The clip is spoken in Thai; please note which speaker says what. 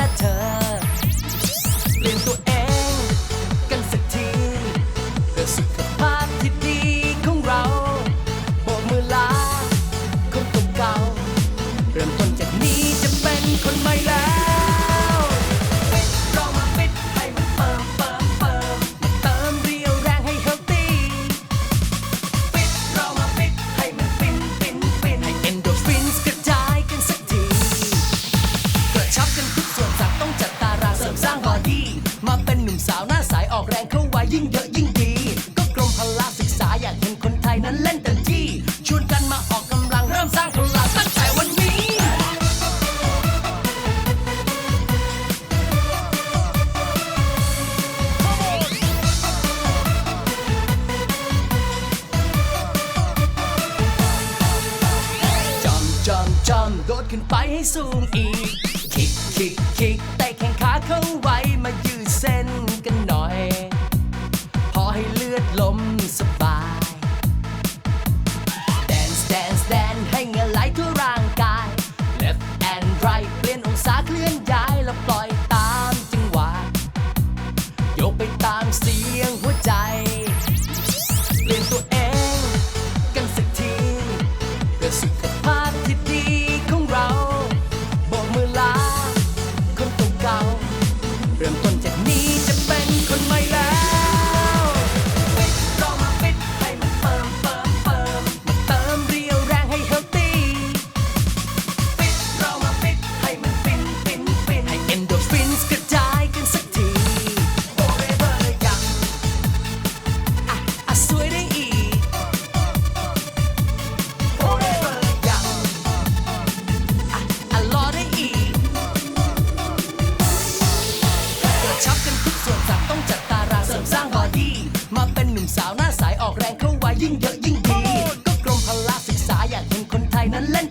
Speaker 1: นะเธอ เปลี่ยนตัวเองกันสักทีเพื่อสุขภาพที่ดีของเราโบกมือลาคนตัวเก่าเริ่มต้นจากนี้จะเป็นคนใหม่แล้ว จอมโดดขึ้นไปให้สูงอีก คิกคิกคิกแต่แข้งขาเข้าไว้มายืดเส้นกันหน่อย พอให้เลือดลมสบาย Dance dance dance ให้เงื่อไหลทั่วร่างกาย Left and right เปลี่ยนองศาเคลื่อนย้ายแล้วปล่อยตามจังหวะ โยกไปตามเสียงหัวใจ ชับกันทุกส่วนสัตว์ต้องจัดตารางเสริมสร้างบอดี้มาเป็นหนุ่มสาวหน้าสายออกแรงเข้าไว้ยิ่งเยอะยิ่งดี ก็กรมพละศึกษาอยากเห็นคนไทยนั้นเล่น